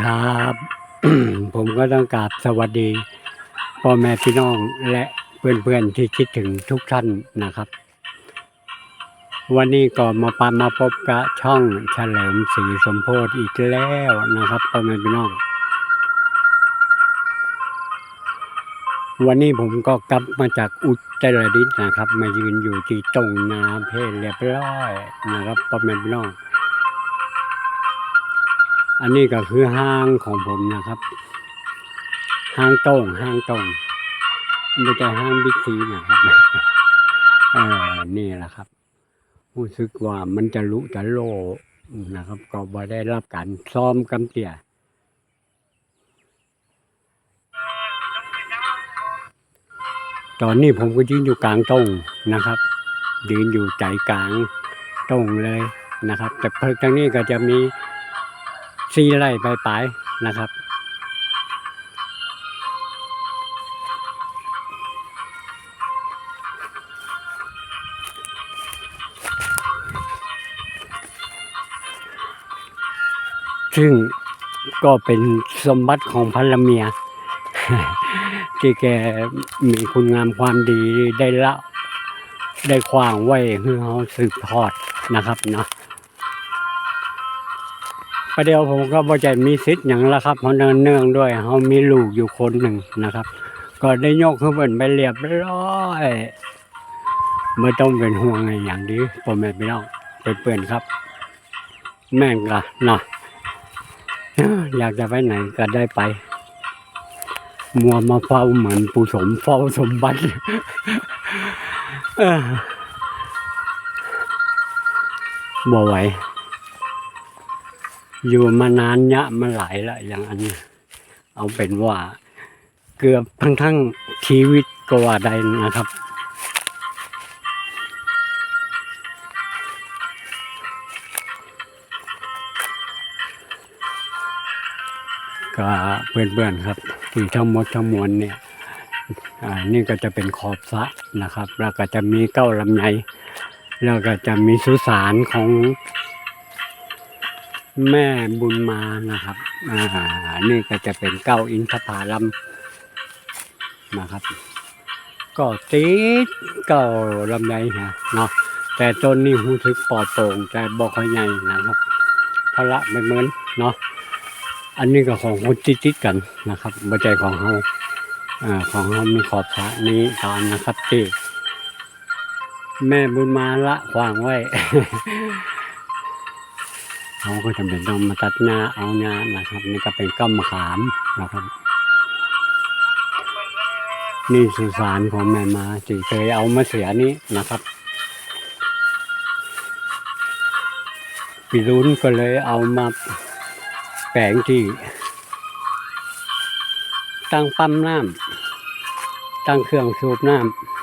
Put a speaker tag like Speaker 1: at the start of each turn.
Speaker 1: ครับ ผมก็ต้องกราบสวัสดีพ่อแม่พี่น้องและเพื่อนๆที่คิดถึงทุกท่านนะครับ วันนี้ก็มาปามาพบกับช่องเฉลิมศรีสมโพธิอีกแล้วนะครับพ่อแม่พี่น้อง วันนี้ผมก็กลับมาจากอุตรดิตถ์นะครับ มายืนอยู่ที่ตรงนาเพศเรียบร้อยนะครับพ่อแม่พี่น้อง อันนี้ก็คือห้างของผมนะครับห้างโต้งห้างโต้งไม่ใช่ห้างบิ๊กซีนะครับเออนี่แหละครับรู้สึกว่ามันจะลุจะโลนะครับ ก็บ่ได้รับการซ้อมกำเตียตอนนี้ผมก็ยืนอยู่กลางตรงนะครับยืนอยู่ใจกลางตรงเลยนะครับ แต่เพิ่งทางนี้ก็จะมี ซีไร่ปลายนะครับ ซึ่งก็เป็นสมบัติของพันละเมีย ที่แกมีคุณงามความดีได้ละได้ขวางไว้ให้เขาสืบทอดนะครับเนาะ ประเดี๋ยวผมก็บ่ใจมีสิทธิ์อย่างละครับเพราะเนื่องด้วยเขามีลูกอยู่คนหนึ่งนะครับ ก็ได้ยกขึ้นเป็นไปเรียบร้อยไม่ต้องเป็นห่วงอะไรอย่างนี้พ่อแม่พี่น้องเพื่อนๆครับ แม่งกะนะอยากจะไปไหนก็ได้ไป มัวมาเฝ้าเหมือนผู้สมเฝ้าสมบัติเบ่ไหว อยู่มานานยะมาหลายละอย่างอันนี้ เอาเป็นว่า เกือบทั้งทั้งชีวิตก็ว่าได้นะครับ ก็เพื่อนๆครับที่ทั้งหมดทั้งมวลเนี่ยอ่านี่ก็จะเป็นขอบสะนะครับ แล้วก็จะมีเก้าลำไยแล้วก็จะมีสุสานของ แม่บุญมานะครับอ่านี่ก็จะเป็นเก้าอินทผาลัมนะครับ ก็ติดเก้าลำไยฮะเนาะแต่ต้นนี้รู้สึกปอดโป่งแต่บอกค่อยใหญ่นะครับพระละไม่เหมือนเนาะอันนี้ก็ของคนติดๆกันนะครับบัใจของเขาอ่าของเขามีขอบสระนี้ตามนะครับที่แม่บุญมาละขวางไว้ เขาก็จำเป็นต้องมาตัดหน้าเอาหน้านะครับ นี่ก็เป็นก้ามขามนะครับ นี่สุสานของแม่มาที่เคยเอามาเสียนี้นะครับปีรุ้นก็เลยเอามาแปลงที่ ตั้งปั๊มน้ำตั้งเครื่องสูบน้ำ